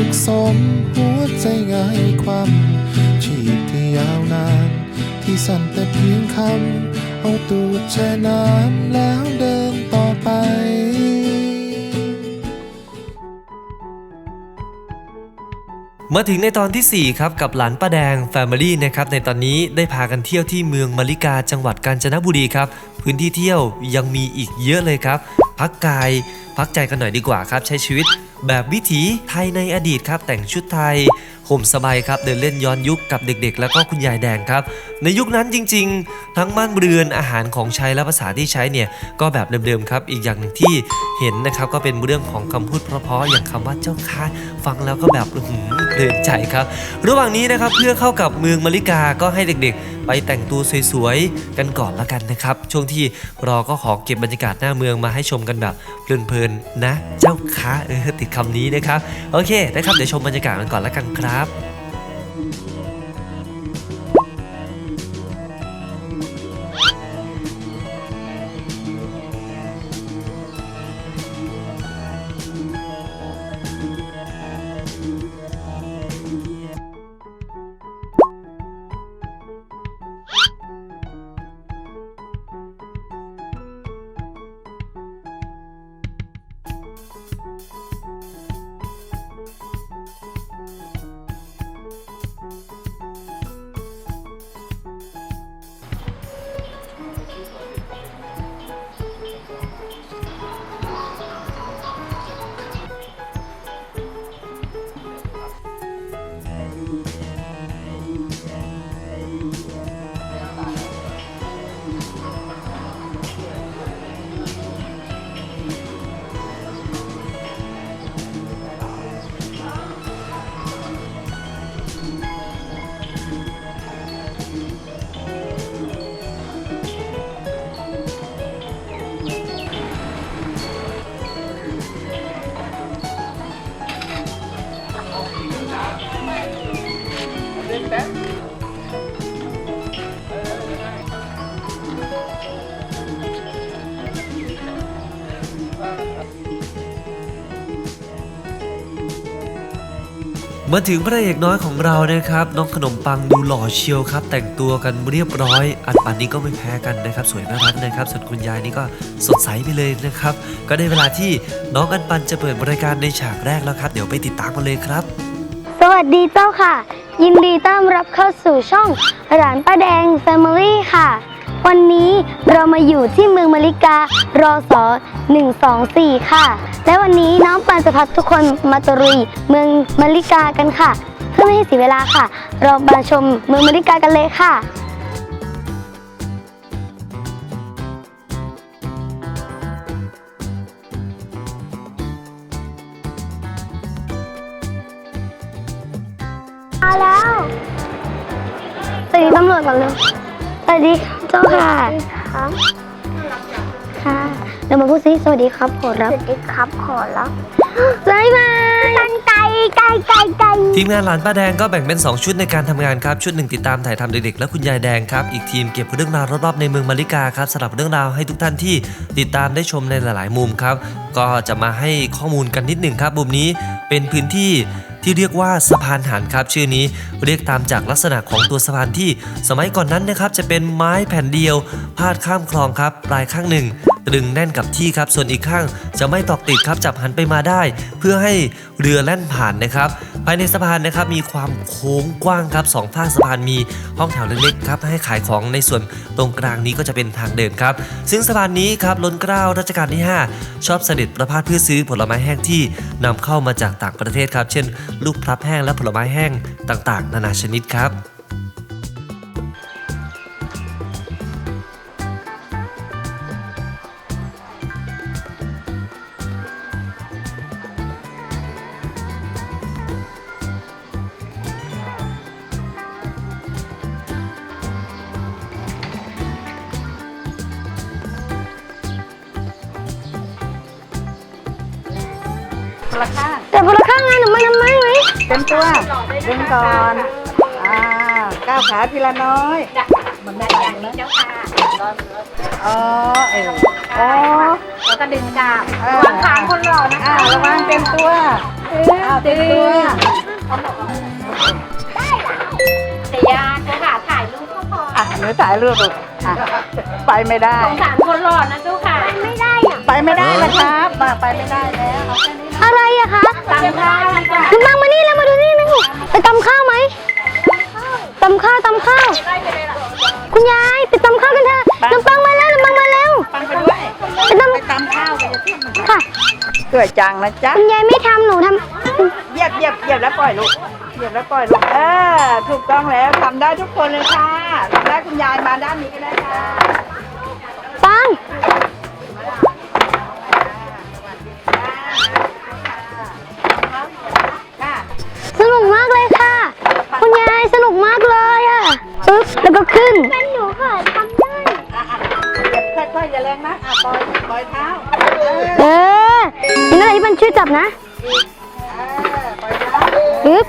สึกสมหัวใจง่ายความชีพที่ยาวนาน ที่สั้นแต่เพียงคำเอาตูดแช่น้ำแล้วเดินต่อไปมาถึงในตอนทีสี่ 4 ครับ กับหลานป้าแดง Family นะครับในตอนนี้ได้พากันเที่ยวที่เมืองมาริกาจังหวัดกาญจนบุรีครับ พื้นที่เที่ยวยังมีอีกเยอะเลยครับ พักกาย พักใจกันหน่อยดีกว่าครับ ใช้ชีวิตแบบวิถีไทยในอดีตครับ แต่งชุดไทย ห่มสบายครับเดินเล่นย้อนยุคกับเด็กๆ แล้วก็คุณยายแดงครับ ในยุคนั้นจริงๆ ทั้งบ้านเรือนอาหารของใช้และภาษาที่ใช้เนี่ยก็แบบเดิมๆครับ อีกอย่างหนึ่งที่เห็นนะครับก็เป็นเรื่องของคำพูดเพราะๆอย่างคำว่าเจ้าค่ะฟังแล้วก็แบบอื้อหือเพลินใจครับ ระหว่างนี้นะครับเพื่อเข้ากับเมืองมาริกาก็ให้เด็กๆ ไปแต่งตัวสวยๆกันก่อนละกันนะครับช่วงที่รอก็ขอเก็บบรรยากาศหน้าเมืองมาให้ชมกันแบบเพลินๆนะ เจ้าค่ะเออติดคำนี้นะครับโอเคนะครับเดี๋ยวชมบรรยากาศกันก่อนละกันครับครับ มาถึงพระเอกน้อยของเรานะครับน้องขนมปังดูหล่อเชียวครับ แต่งตัวกันเรียบร้อย อันปันนี้ก็ไม่แพ้กันนะครับ สวยน่ารักนะครับส่วนคุณยายนี่ก็สดใสไปเลยนะครับ ก็ได้เวลาที่น้องอันปันจะเปิดบริการในฉากแรกแล้วครับ เดี๋ยวไปติดตามกันเลยครับ สวัสดีเจ้าค่ะ ยินดีต้อนรับเข้าสู่ช่องหลานป้าแดง Family ค่ะ วันนี้เรามาอยู่ที่เมืองมาริการอสอ124 ค่ะ และวันนี้น้องปานจะพาทุกคนมาตรุยเมืองมาริกากันค่ะ เพื่อไม่ให้เสียเวลาค่ะ เรามาชมเมืองมาริกากันเลยค่ะมาแล้วสวัสดีตำรวจก่อนเลยสวัสดีเจ้าค่ะ เดี๋ยวมาพูดซิสวัสดีครับขอรับสวัสดีครับขอรับบ๊ายบายกันไกลไกลไกลไกลทีมงานหลานป้าแดงก็แบ่งเป็น 2 ชุดในการทำงานครับชุดหนึ่งติดตามถ่ายทำเด็กๆและคุณยายแดงครับอีกทีมเก็บเรื่องราวรอบๆในเมืองมาริกาครับสำหรับเรื่องราวให้ทุกท่านที่ติดตามได้ชมในหลาย ๆ มุมครับ ก็จะมาให้ข้อมูลกันนิดหนึ่งครับมุมนี้เป็นพื้นที่ที่เรียกว่าสะพานหันครับชื่อนี้เรียกตามจากลักษณะของตัวสะพานที่สมัยก่อนนั้นนะครับจะเป็นไม้แผ่นเดียว พาดข้ามคลองครับปลายข้างหนึ่ง ตรึงแน่นกับที่ครับ ส่วนอีกข้างจะไม่ตอกติดครับจับหันไปมาได้ เพื่อให้เรือแล่นผ่านนะครับ ภายในสะพานนะครับมีความโค้งกว้างครับสองข้างสะพานมีห้องแถวเล็กๆครับให้ขายของในส่วนตรงกลางนี้ก็จะเป็นทางเดินครับ ซึ่งสะพานนี้ครับล้นเกล้ารัชกาลที่ 5 ชอบเสด็จประพาสเพื่อซื้อผลไม้แห้งที่นำเข้ามาจากต่างประเทศครับ เช่น ลูกพลับแห้งและผลไม้แห้งต่าง ๆ นานาชนิดครับ ข้างงานหนูมาทำไมไหมเต็มตัวเดินก่อนอ่าก้าวขาทีละน้อยมันไม่ไปนะเจ้าค่ะอ๋อเอออ๋อแล้วก็ดึงกลับเออวางขางคนหล่อนะอ่าคะระวังเต็มตัวคอ้าวเต็มตัวแต่ยากนะค่ะถ่ายรูปก็พออะหนูถ่ายรูปลูกอะไปไม่ได้สงสารคนหล่อนะเจ้าค่ะไม่ได้ไปไม่ได้แล้วครับมาไปไม่ได้แล้วเอาแค่นี้นะ อะไรอะคะตังค่าดีกว่าคุณบังมานี่แล้วมาดูนี่นะไปตำข้าวไหมตำข้าวตำข้าว คุณยายไปตำข้าวกันเถอะน้ำปังมาแล้วน้ำปังมาแล้วปังไปด้วยไปตไปตำข้าวไปจะเที่ยงำค่ะสวยจังนะจ๊ะคุณยายไม่ทำหนูทเหยียบเหยียบเหยียบแล้วปล่อยลูกเหยียบแล้วปล่อยลูกเออถูกต้องแล้วทำได้ทุกคนเลยค่ะทำได้คุณยายมาด้านนี้ก็ได้ค่ะ ขึ้น เป็นหนูค่ะทำได้อะอะเหยียบค่อยๆอย่าแรงนะอะปล่อยปล่อยเท้าเออเออนี่อะไรที่มันช่วยจับนะเออปล่อยเท้าปึ๊บ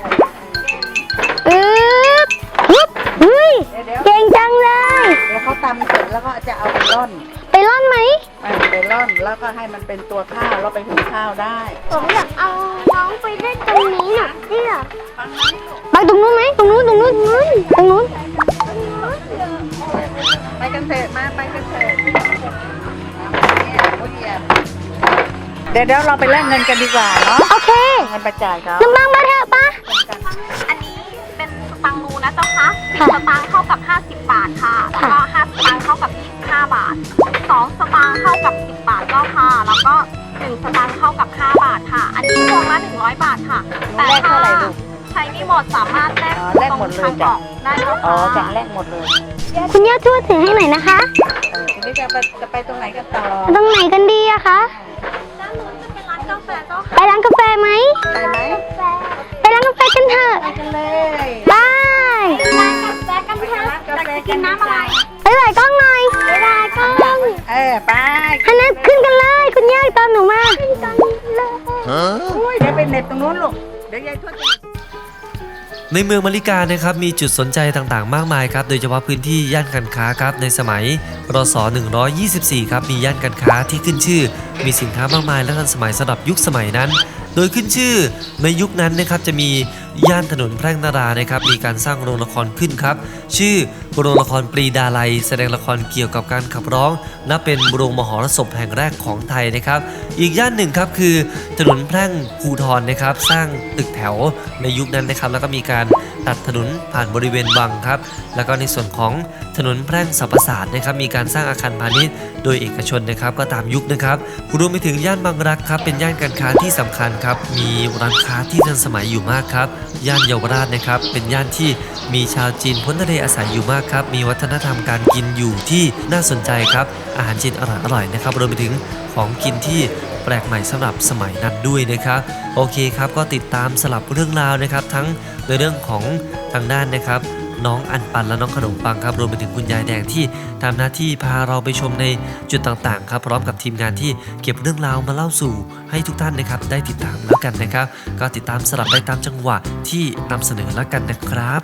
ปึ๊บปึ๊บเฮ้ยเดี๋ยวเดี๋ยวเก่งจังเลย เดี๋ยวเขาตำเสร็จแล้วก็จะเอาไปร่อนไปร่อนไหม อะไปร่อนแล้วก็ให้มันเป็นตัวข้าวแล้วไปหุงข้าวได้ผมอยากเอาน้องไปเล่นตรงนี้หน่อยดิอะฟังนะลูกไปตรงนู้นไหมตรงนู้นตรงนู้นตรงนู้นไปกันเถอะมาไปกันเถอะเดี๋ยวเดี๋ยวเราไปแลกเงินกันดีกว่าเนาะโอเคเงินประจ่ายเขาน้ำบังมาเถอะปะอันนี้เป็นสตังค์รูนะเจ้าคะค่ะสตางค์เท่ากับ 50 บาทค่ะ แล้วก็5สตางค์เท่ากับ 25 บาท2สตางค์เท่ากับ 10 บาทเจ้าค่ะ แล้วก็1สตางค์เท่ากับ 5 บาทค่ะ อันนี้พวงละ100 บาทค่ะ แต่แลกถ้าเท่าไหร่ลูกใช้ไม่หมดสามารถแลกอ๋อแลกหมดเลยตรงทางออกได้เจ้าอ๋อค่ะจ่ายแลกหมดเลย คุณย่าทวดถือให้หน่อยนะคะเออทีนี้จะไปจะไปตรงไหนกันต่อตรงไหนกันดีอะคะด้านนู้นจะเป็นร้านกาแฟเจ้าค่ะไปร้านกาแฟไหม ไปไหมไปร้านกาแฟกันเถอะไปกันเลยบายร้านกาแฟกันเถอะอยากจะกินน้ำอะไรไปถ่ายกล้องหน่อยไปถ่ายกล้องเออไปฮันนัขึ้นกันเลย คุณย่าตามหนูมาขึ้นกันเลยอุ้ยเดี๋ยวไปเหน็บตรงนู้นลูก ในเมืองมาริกานะครับมีจุดสนใจต่างๆ มากมายครับโดยเฉพาะพื้นที่ย่านการค้าครับในสมัยรศ124ครับมีย่านการค้าที่ขึ้นชื่อ มีสินค้ามากมายและทันสมัยสำหรับยุคสมัยนั้น โดยขึ้นชื่อในยุคนั้นนะครับจะมีย่านถนนแพร่งนารานะครับมีการสร้างโรงละครขึ้นครับ ชื่อ โรงละครปรีดาลัย แสดงละครเกี่ยวกับการขับร้อง นับเป็นโรงมหรสพแห่งแรกของไทยนะครับ อีกย่านหนึ่งครับคือถนนแพร่งภูทรนะครับ สร้างตึกแถวในยุคนั้นนะครับ แล้วก็มีการตัดถนนผ่านบริเวณวังครับ แล้วก็ในส่วนของถนนแพร่งสรรพศาสตร์นะครับ มีการสร้างอาคารพาณิชย์ โดยเอกชนนะครับ ก็ตามยุคนะครับรวมไปถึงย่านบางรักครับ เป็นย่านการค้าที่สำคัญครับ มีร้านค้าที่ทันสมัยอยู่มากครับ ย่านเยาวราชนะครับ เป็นย่านที่มีชาวจีนพ้นทะเลอาศัยอยู่มากครับ มีวัฒนธรรมการกินอยู่ที่น่าสนใจครับ อาหารจีนอร่อยๆนะครับ รวมไปถึงของกินที่แปลกใหม่สำหรับสมัยนั้นด้วยนะครับ โอเคครับ ก็ติดตามสลับเรื่องราวนะครับ ทั้งในเรื่องของทางด้านนะครับน้องอันปันและน้องขนมปังครับรวมไปถึงคุณยายแดงที่ทำหน้าที่พาเราไปชมในจุดต่างๆครับพร้อมกับทีมงานที่เก็บเรื่องราวมาเล่าสู่ให้ทุกท่านนะครับ ได้ติดตามแล้วกันนะครับ ก็ติดตามสลับไปตามจังหวะที่นำเสนอแล้วกันนะครับ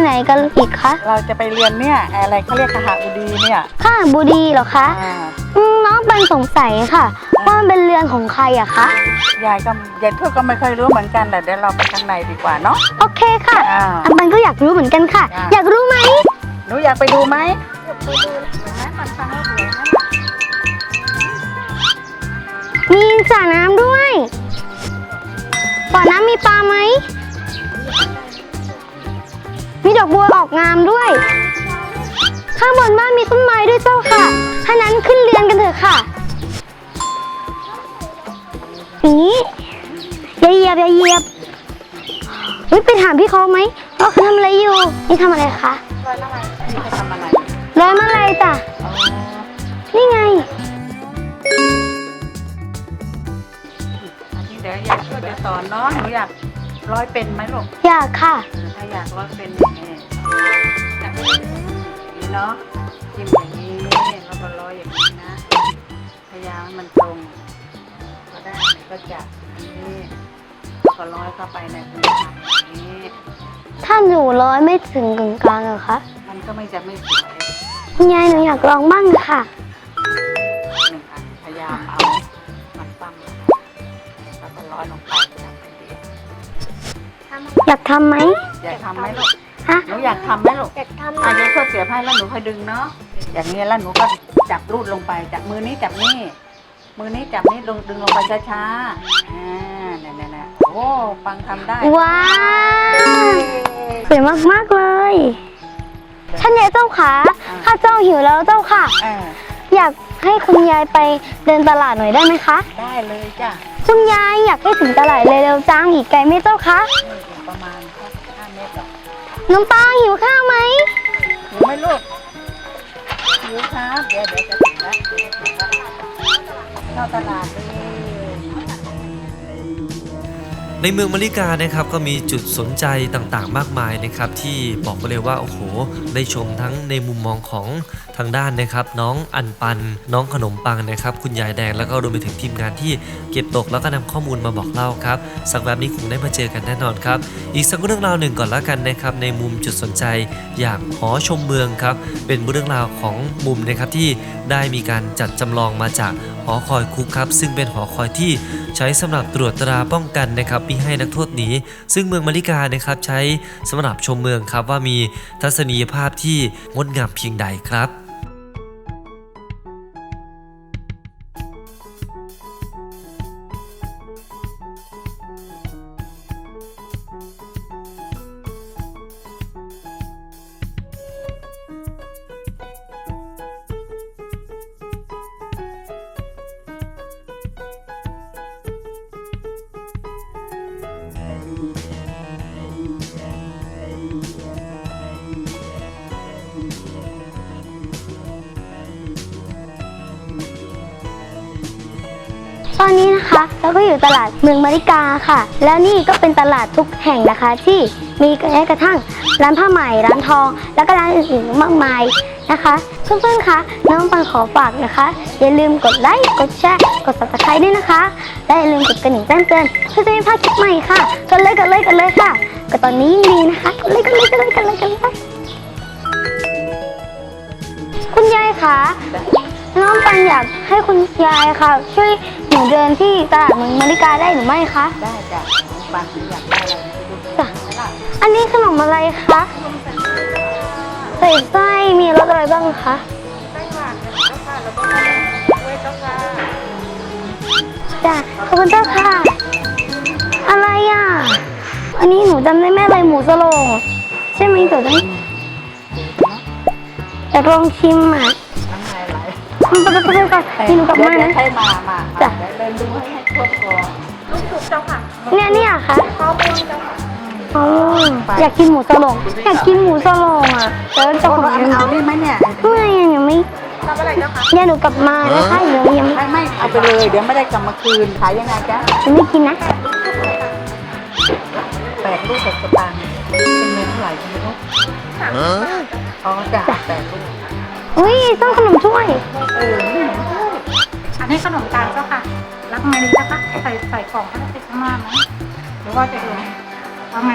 ไปไหนกันอีกคะเราจะไปเรียนเนี่ยอะไรเขาเรียกคหอุดีเนี่ยข้างบูดีเหรอคะอ่าอืมน้องเป็นสงสัยค่ะ ว่ามันเป็นเรือนของใครอะคะยายก็ยายทวดก็ไม่ค่อยรู้เหมือนกันแต่เดี๋ยวเราไปข้างในดีกว่าเนาะโอเคค่ะอ่า อันปันก็อยากรู้เหมือนกันค่ะ อ่าอยากรู้ไหมหนูอยากไปดูไหมมีสระน้ำด้วยบ่อน้ำมีปลาไหม มีดอกบัวออกงามด้วย ข้างบนบ้านมีต้นไม้ด้วยเจ้าค่ะถ้านั้นขึ้นเรือนกันเถอะค่ะอย่างนี้อย่าเหยียบอย่าเหยียบเฮ้ยไปถามพี่เขาไหมว่าเขาทำอะไรอยู่ นี่ทำอะไรคะนี่เขาทำอะไรร้อยมาลัยจ้ะ นี่ไงอันนี้เดี๋ยวอยากช่วยจะสอนเนาะหนูอยาก ร้อยเป็นไหมลูกอยากค่ะ ถ้าอยากร้อยเป็นอย่างนี้จับอย่างนี้เนาะจิ้มอย่างนี้แล้วก็ร้อยอย่างนี้นะ พยายามให้มันตรง ก็ได้ก็จับอย่างนี้แล้วก็ร้อยเข้าไปในตรงกลางอย่างนี้ ถ้าหนูร้อยไม่ถึงกึ่งกลางเหรอคะมันก็ไม่จะไม่สวย คุณยายหนูอยากลองบ้างค่ะ อยากทำไหมอยากทำไหมลูกฮะหนูอยากทำไหมลูกอยากทอะเดี๋ยวก็เสียบให้แล้วหนูค่อยดึงเนาะอย่างนี้แล้วหนูก็จับรูดลงไปจากมือนี้จับนี่มือนี้จับนี่ลงดึงลงไปช้าๆอ่าเนี่ยเนี่ยเนี่ยโอ้ฟังทำได้ำว้าวสวยมากๆเลยท่านยายเจ้าขาข้าเจ้าหิวแล้วเจ้าค่ะเอออยากให้คุณยายไปเดินตลาดหน่อยได้ไหมคะ ได้เลยจ้ะ คุณยายอยากให้ถึงตลาดเร็วๆจังอีกไกลไหมเจ้าคะนี่อีกประมาณสักห้าเมตรหรอกน้องปางหิวข้าวไหม หิวไหมลูกหิวครับ เดี๋ยวเดี๋ยวจะถึงแล้วเดี๋ยวจะถึงแล้วเข้าตลาดเลย ในเมืองมาริกานะครับก็มีจุดสนใจต่างๆ มากมายนะครับ ที่บอกเลยว่าโอ้โหได้ชมทั้งในมุมมองของทางด้านนะครับ น้องอันปัน น้องขนมปังนะครับ คุณยายแดงแล้วก็รวมไปถึงทีมงานที่เก็บตกแล้วก็นำข้อมูลมาบอกเล่าครับ สักแบบนี้คงได้มาเจอกันแน่นอนครับ อีกสักเรื่องราวหนึ่งก่อนละกันนะครับ ในมุมจุดสนใจอย่างหอชมเมืองครับเป็นเรื่องราวของมุมนะครับที่ได้มีการจัดจำลองมาจาก อคอยคุกครับ ซึ่งเป็นหอคอยที่ใช้สำหรับตรวจตราป้องกันนะครับมิให้นักโทษหนีซึ่งเมืองมาริกานะครับใช้สำหรับชมเมืองครับว่ามีทัศนียภาพที่งดงามเพียงใดครับ ราก็อยู่ตลาดเมืองมาริกาค่ะ แล้วนี่ก็เป็นตลาดทุกแห่งนะคะ ที่มีแม้กระทั่งร้านผ้าไหม่ร้านทอง แล้วก็ร้านอื่นๆมากมายนะคะเพื่อนๆคะน้องปังขอฝากนะคะ อย่าลืมกดไลค์กดแชร์กด subscribe ด้วยนะคะ และอย่าลืมกดกระดิ่งแจ้งเตือนเพื่อจะไม่พลาดคลิปใหม่ค่ะกดเลยกดเลยกดเลยค่ะก็ตอนนี้ยิ่งดีนะคะกดเลยกดเลยกดเลยกดเลยกดเลยคุณยายคะน้องปันอยากให้คุณยายค่ะ ช่วย หนูเดินที่ตลาดเมืองมาริกาได้หรือไม่คะ ได้จ้ะน้องปังอยากได้อะไรไปดูจ้ะ อันนี้ขนมอะไรคะใส่ไส้มีรสอะไรบ้างคะได้ค่ะเจ้าค่ะแล้วก็ด้วยเจ้าค่ะจ้ะขอบคุณเจ้าค่ะ อะไรอะ อันนี้หนูจำได้แม่อะไรหมูสโลงใช่ไหมเดี๋ยวได้อยากลองชิมอะน้ำลา ไปไปไปไปก่อนนี่หนูกลับมาเดี๋ยวนะเดี๋ยวให้มามาจ้ะเดี๋ยวเดินดูให้ให้ครบก่อนเนี่ยเนี่ยค่ะอ๋ออยากกินหมูสโลงอยากกินหมูสโลงอะแต่ว่าเจ้าของเอายังเอานี่ไหมเนี่ยไม่ยังไม่ทำอะไรเจ้าคะเนี่ยหนูกลับมานะคะเดี๋ยวยังไม่ไม่เอาไปเลย เดี๋ยวไม่ได้กลับมาคืนขายยังไงจ๊ะยังไม่กินนะแปดลูกหกสตางค์เป็นเงินเท่าไหร่ไม่รู้อ๋อจ้ะแปดลูก อุ้ยต้องขนมถ้วยเออนี่อันนี้ขนมตาลเจ้าค่ะ รับไงดีเจ้าค่ะใส่ใส่กล่องให้ติดข้างหน้าไหมหรือว่าจะเองเอาไง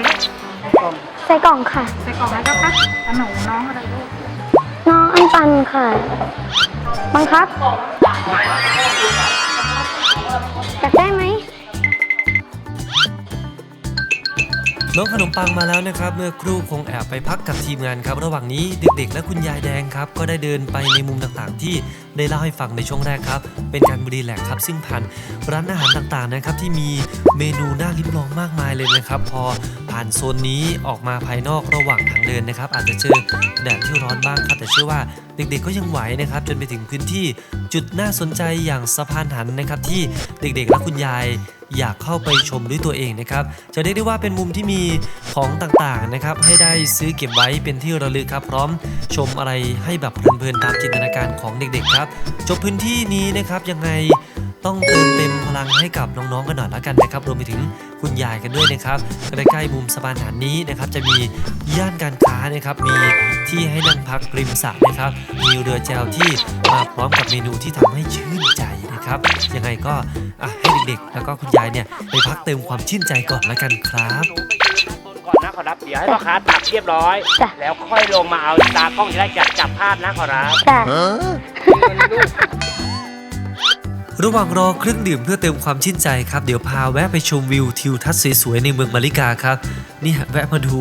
กล่องใส่กล่องค่ะ ใส่กล่องให้เจ้าค่ะอันหนูน้องอะไรลูกน้องอันปันค่ะบังคับอยากได้ไหม น้องขนมปังมาแล้วนะครับ เมื่อครู่คงแอบไปพักกับทีมงานครับ ระหว่างนี้เด็กๆ และคุณยายแดงครับ ก็ได้เดินไปในมุมต่างๆ ที่ได้เล่าให้ฟังในช่วงแรกครับ เป็นการบรีแลกครับ ซึ่งผ่านร้านอาหารต่างๆนะครับ ที่มีเมนูน่าลิ้มลองมากมายเลยนะครับ พอผ่านโซนนี้ออกมาภายนอกระหว่างทางเดินนะครับ อาจจะเจอแดดที่ร้อนบ้างครับแต่เชื่อว่าเด็กๆก็ยังไหวนะครับ จนไปถึงพื้นที่จุดน่าสนใจอย่างสะพานหันนะครับที่เด็กๆและคุณยาย อยากเข้าไปชมด้วยตัวเองนะครับ จะเรียกได้ว่าเป็นมุมที่มีของต่างๆนะครับ ให้ได้ซื้อเก็บไว้เป็นที่ระลึกครับ พร้อมชมอะไรให้แบบเพลินๆตามจินตนาการของเด็กๆครับ จบพื้นที่นี้นะครับยังไงต้องเติมเต็มพลังให้กับน้องๆกันหน่อยละกันนะครับรวมไปถึงคุณยายกันด้วยนะครับใกล้ๆมุมสะพานหันนี้นะครับ จะมีย่านการค้านะครับมีที่ให้นั่งพักริมสระนะครับ มีเรือแจวที่มาพร้อมกับเมนูที่ทำให้ชื่นใจ ครับ ยังไงก็อะให้เด็กๆ แล้วก็คุณยายเนี่ยไปพักเติมความชื่นใจก่อนละกันครับก่อนนะขอรับเดี๋ยวให้พ่อค้าตักเรียบร้อยจ้ะแล้วค่อยลงมาเอาตากล้องจะได้จับจับภาพนะขอรับจ้ะ ระหว่างรอเครื่องดื่มเพื่อเติมความชื่นใจครับ เดี๋ยวพาแวะไปชมวิวทิวทัศน์สวยๆในเมืองมาริกาครับนี่แวะมาดู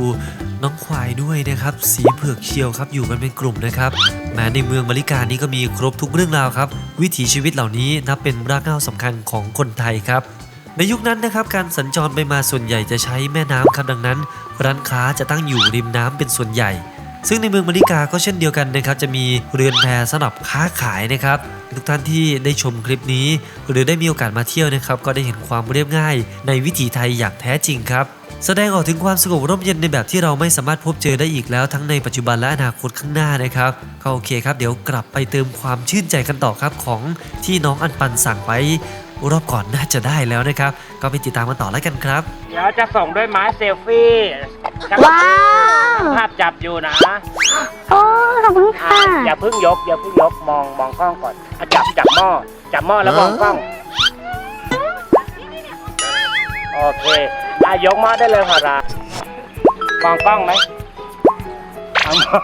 น้องควายด้วยนะครับ สีเผือกเชียวครับอยู่กันเป็นกลุ่มนะครับแม้ในเมืองมาริกานี้ก็มีครบทุกเรื่องราวครับ วิถีชีวิตเหล่านี้นับเป็นรากเหง้าสำคัญของคนไทยครับ ในยุคนั้นนะครับการสัญจรไปมาส่วนใหญ่จะใช้แม่น้ำครับดังนั้น ร้านค้าจะตั้งอยู่ริมน้ำเป็นส่วนใหญ่ ซึ่งในเมืองมาริกาก็เช่นเดียวกันนะครับจะมีเรือนแพสำหรับค้าขายนะครับทุกท่านที่ได้ชมคลิปนี้ หรือได้มีโอกาสมาเที่ยวนะครับก็ได้เห็นความเรียบง่าย ในวิถีไทยอย่างแท้จริงครับแสดงออกถึงความสงบร่มเย็นในแบบที่เราไม่สามารถพบเจอได้อีกแล้วทั้งในปัจจุบันและอนาคตข้างหน้านะครับก็โอเคครับเดี๋ยวกลับไปเติมความชื่นใจกันต่อครับของที่น้องอันปันสั่งไว้ รอบก่อนน่าจะได้แล้วนะครับ ก็ไปติดตามกันต่อแล้วกันครับ เดี๋ยวจะส่งด้วยไม้เซลฟี่ช่างว้าวภาพจับอยู่นะโอ้ขอบคุณอะค่ะ อย่าเพิ่งยกอย่าเพิ่งยกมองมองกล้องก่อนอะจับจับหม้อจับหม้อแล้วมองกล้องโอเคอะยกหม้อได้เลยขอรับมองกล้องไหมเอามอง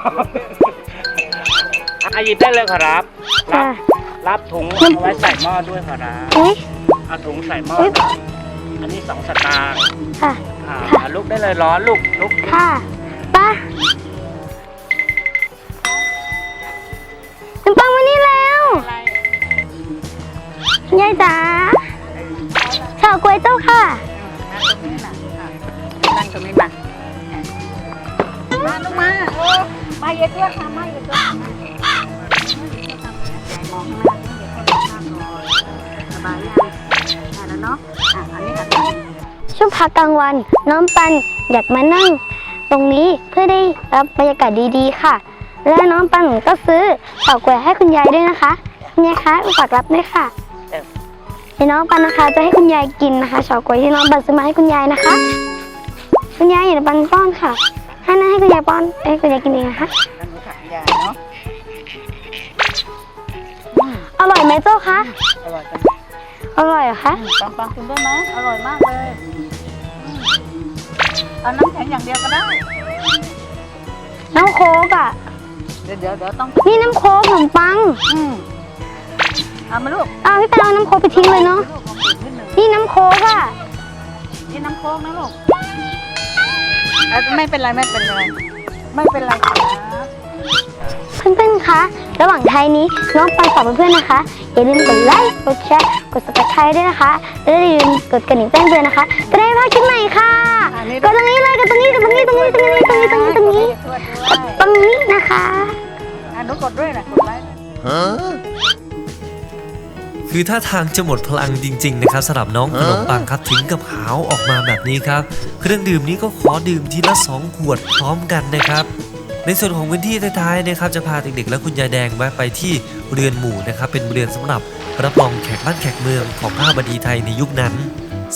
อะหยิบได้เลยขอรับรัค่ะบ รับถุงเอาไว้ใส่หม้อด้วยขอรับอุ้ยเอาถุงใส่หม้ออุ๊ยอันนี้สองสตางค์ค่ะอ่าอะลุกได้เลยร้อนลุกลุกค่ะไป้าคุณปังมานี่แล้วยายจ๋าชาวกล้วยเจ้าค่ะนั่งตรงนี้มามาลูกมาโอ้มาเยอะเพื่อนทำมาเยอะเพื่อน เนาะอะอันนี้ค่ะช่วงพักกลางวันน้องปันอยากมานั่ง ตรงนี้เพื่อได้รับบรรยากาศดีๆ ค่ะ และน้องปันก็ซื้อเต่ากล้วยให้คุณยายด้วยนะคะคุณยายคะฝากรับด้วยค่ะเดี๋ยวน้องปันนะคะจะให้คุณยายกินนะคะเฉาก๊วยที่น้องปันซื้อมาให้คุณยายนะคะ คุณยายอย่าปันป้อนค่ะให้นะให้คุณยายป้อนให้คุณยายกินเองนะคะนั่นหนูถักยาเนาะอร่อยไหมเจ้าคะอร่อยจัง อร่อยเหรอคะปังปังกินได้ไหมอร่อยมากเลยอืมเอาน้ำแข็งอย่างเดียวก็ได้ น้ำโค้กอะ เดี๋ยวเดี๋ยวเดี๋ยวต้องนี่น้ำโค้กขนมปังอืมเอามาลูกอ้าวพี่ปันเอาน้ำโค้กไปทิ้งเลยเนาะ ลูกเอาปิดนิดหนึ่งนี่น้ำโค้กอะนี่น้ำโค้กนะลูกเอ้ยไม่เป็นไรไม่เป็นไร ไม่เป็นไรครับ เพื่อนๆ คะ ระหว่างไทยนี้น้องปันฝากเพื่อนๆนะคะ อย่าลืมกดไลค์กดแชร์กด subscribe ด้วยนะคะและอย่าลืมกดกระดิ่งแจ้งเตือนนะคะจะได้ไม่พลาดคลิปใหม่ค่ะกดตรงนี้เลยกดตรงนี้กดตรงนี้ตรงนี้ตรงนี้ตรงนี้ตรงนี้ตรงนี้ช่วยกดตรงนี้นะคะอะหนูกดด้วยนะกดไลค์คือท่าทางจะหมดพลังจริง ๆ นะครับสำหรับน้องขนมปังครับถึงกับหาวออกมาแบบนี้ครับ เครื่องดื่มนี้ก็ขอดื่มทีละ 2 ขวดพร้อมกันนะครับ ในส่วนของพื้นที่ท้ายๆนะครับจะพาเด็กๆและคุณยายแดงแวะไปที่เรือนหมู่นะครับเป็นเรือนสำหรับรับรองแขกบ้านแขกเมืองของข้าบดีไทยในยุคนั้น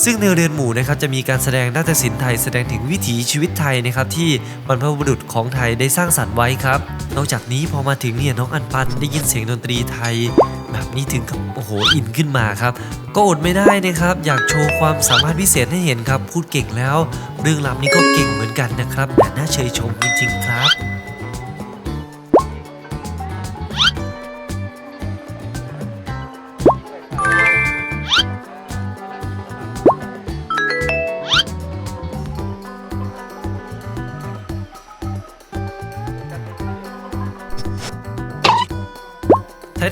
ซึ่งในเรือนหมู่นะครับจะมีการแสดงนาฏศิลป์ไทยแสดงถึงวิถีชีวิตไทยนะครับที่บรรพบุรุษของไทยได้สร้างสรรค์ไว้ครับ นอกจากนี้พอมาถึงเนี่ยน้องอันปันได้ยินเสียงดนตรีไทย แบบนี้ถึงกับโอ้โหอินขึ้นมาครับ ก็อดไม่ได้นะครับ อยากโชว์ความสามารถพิเศษให้เห็นครับ พูดเก่งแล้ว เรื่องรำนี้ก็เก่งเหมือนกันนะครับแต่น่าเชยชมจริงๆครับ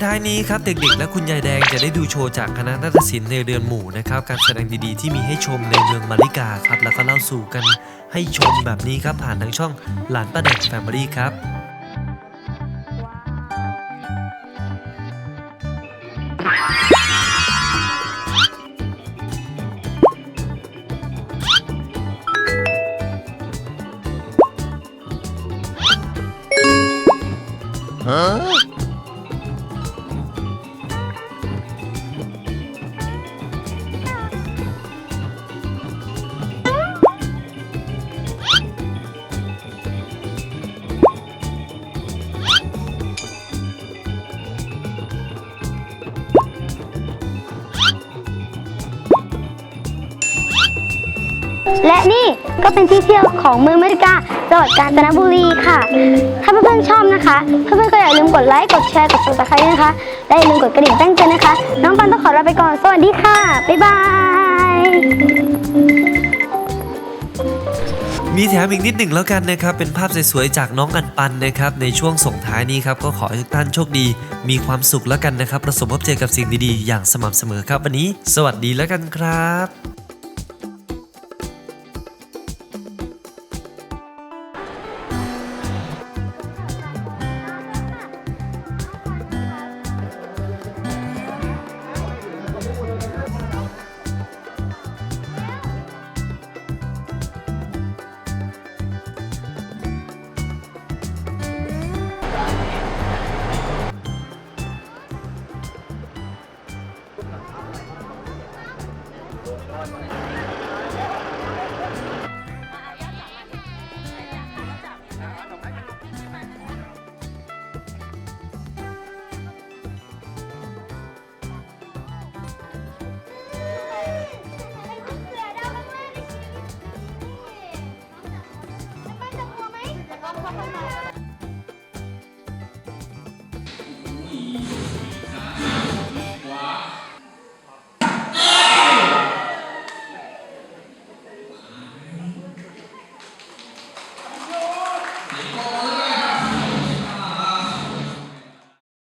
ท้ายนี้ครับเด็กๆ และคุณยายแดงจะได้ดูโชว์จากคณะนาฏศิลป์ในเดือนหมู่นะครับการแสดงดีๆที่มีให้ชมในเมืองมาริกาครับแล้วก็เล่าสู่กันให้ชมแบบนี้ครับผ่านทางช่องหลานป้าแดงแฟมิลี่ครับและ ก็เป็นที่เที่ยวของเมืองเมริกาจังหวัดกาญจนบุรีค่ะ ถ้าเพื่อนๆชอบนะคะ เพื่อนๆก็อย่าลืมกดไลค์ กดแชร์ กด subscribe นะคะ และอย่าลืมกดกระดิ่งแจ้งเตือนนะคะ น้องปันต้องขอลาไปก่อน สวัสดีค่ะ บ๊ายบาย มีแถมอีกนิดหนึ่งแล้วกันนะครับ เป็นภาพสวยๆจากน้องอันปันนะครับ ในช่วงส่งท้ายนี้ครับ ก็ขอให้ทุกท่านโชคดี มีความสุขแล้วกันนะครับ ประสบพบเจอกับสิ่งดีๆ อย่างสม่ำเสมอครับ วันนี้ สวัสดีแล้วกันครับ